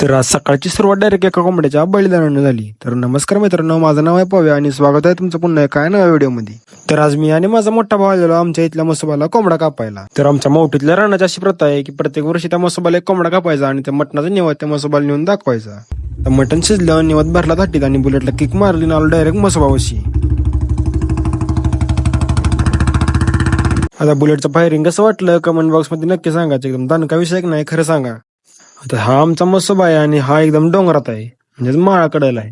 तर आज सकाळची सुरुवात डायरेक्ट एका कोंबड्याच्या बलिदानानं झाली. तर नमस्कार मित्रांनो माझं नाव आहे पव्या आणि स्वागत आहे तुमचं पुन्हा एका नव्या व्हिडिओमध्ये. तर आज मी आणि माझा मोठा भाव आलेलो आमच्या इथल्या मसोबाला कोंबडा कापायला. तर आमच्या मोठीतल्या रानाची अशी प्रथा आहे की प्रत्येक वर्षी त्या मसोबाला एक कोंबडा कापायचा आणि त्या मटणाचा निवाद त्या मसोबाला नेऊन दाखवायचा. तर मटण शिजल्यावर निवाद भरला थाटीत आणि बुलेटला किक मारली आलो डायरेक्ट मसोबावशी आता बुलेटचं फायरिंग कसं वाटलं? कमेंट बॉक्समध्ये नक्की सांगायचं एकदम दणका विषयक नाही खरं सांगा. आता हा आमचा मसोबा आहे आणि हा एकदम डोंगरात आहे. म्हणजेच माळाकडेला आहे.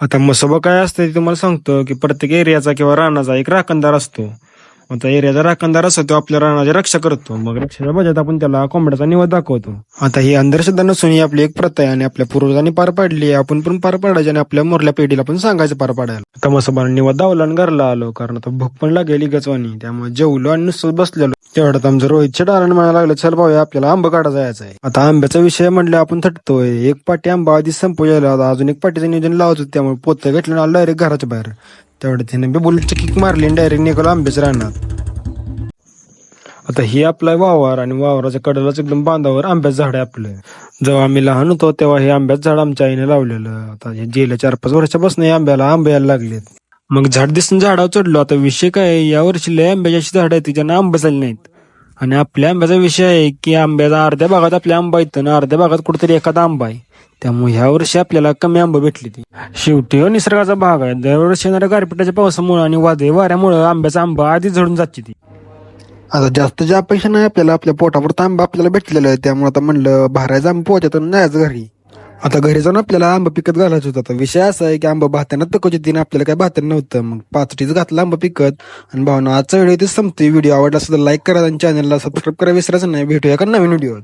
आता मसोबा काय असतं ते तुम्हाला सांगतो की प्रत्येक एरियाचा किंवा रानाचा एक राखणदार असतो. आता एरियाचा राखणदार असतो तो आपल्या रानाची रक्षा करतो. मग रक्षाच्या बजात आपण त्याला कोंबड्याचा निवड दाखवतो. आता ही अंधश्रद्धा नसून ही आपली एक प्रथा आहे आणि आपल्या पूर्वजांनी पार पाडली आपण पण पार पाडायची आणि आपल्या मोरल्या पिढीला पण सांगायचं पार पाडायला. आता मसोबाने निवड दावला आणि घरला आलो. कारण आता भूक पण लागेल गचवानी त्यामुळे जेवलो आणि नुसतं बसलेलो. तेवढ्यात आमचं रोहितच्या डाराने म्हणायला लागलं चल भाऊया आपल्याला आंबा काढा जायचं आहे. आता आंब्याचा विषय म्हटलं आपण थटतोय एक पाटी आंबा आधी संपवलेला होता. अजून एक पाटीचं नियोजन लावत होतं त्यामुळे पोतं घेतलं आणि डायरेक्ट घराच्या बाहेर. तेवढ्यात त्याने बुलेटची किक मारली आणि डायरेक्ट निघालो आंब्याच्या रानात. आता ही आपला वावर आणि वावराच्या कडेलाच एकदम बांधावर आंब्याचं झाड आहे आपलं. जेव्हा आम्ही लहान होतो तेव्हा हे आंब्याचं झाड आमच्या आईने लावलेलं. आता हे गेल्या चार पाच वर्षापासून आंब्याला आंबे यायला लागलेत. मग झाड दिसून झाडावर चढलो. आता विषय काय आहे, या लय आंब्याची अशी झाड आहेत ज्यांना आंबे झाले नाहीत. आणि आपल्या आंब्याचा विषय आहे की आंब्याचा अर्ध्या भागात आपल्या आंबा येतं ना अर्ध्या भागात कुठेतरी एखादा आंबा आहे. त्यामुळे ह्या वर्षी आपल्याला कमी आंबा भेटली ती. शेवटी हो निसर्गाचा भाग आहे. दरवर्षी येणाऱ्या गारपिटाच्या पावसामुळे आणि वादळी वाऱ्यामुळे आंब्याचा आंबा आधी झडून जाते ती आता जास्त ज्या अपेक्षा नाही आपल्याला आपल्या पोटावर आंबा आपल्याला भेटलेला आहे. त्यामुळे आता म्हणलं भरायचा आंबा पोहोचत नाही घरी. आता घरी जाऊन आपल्याला आंबा पिकत घालायचं होतं. आता विषय असा आहे की आंबा भात्यानं पिकवची दिन आपल्याला काय भात्यानं नव्हतं. मग पाचटीच घातला आंबा पिकत. आणि भावना आजचा व्हिडिओ ते संपते व्हिडिओ आवडला सुद्धा लाईक करा आणि चॅनलला सबस्क्राईब करा. विसरायचं नाही. भेटूया का नवीन व्हिडिओ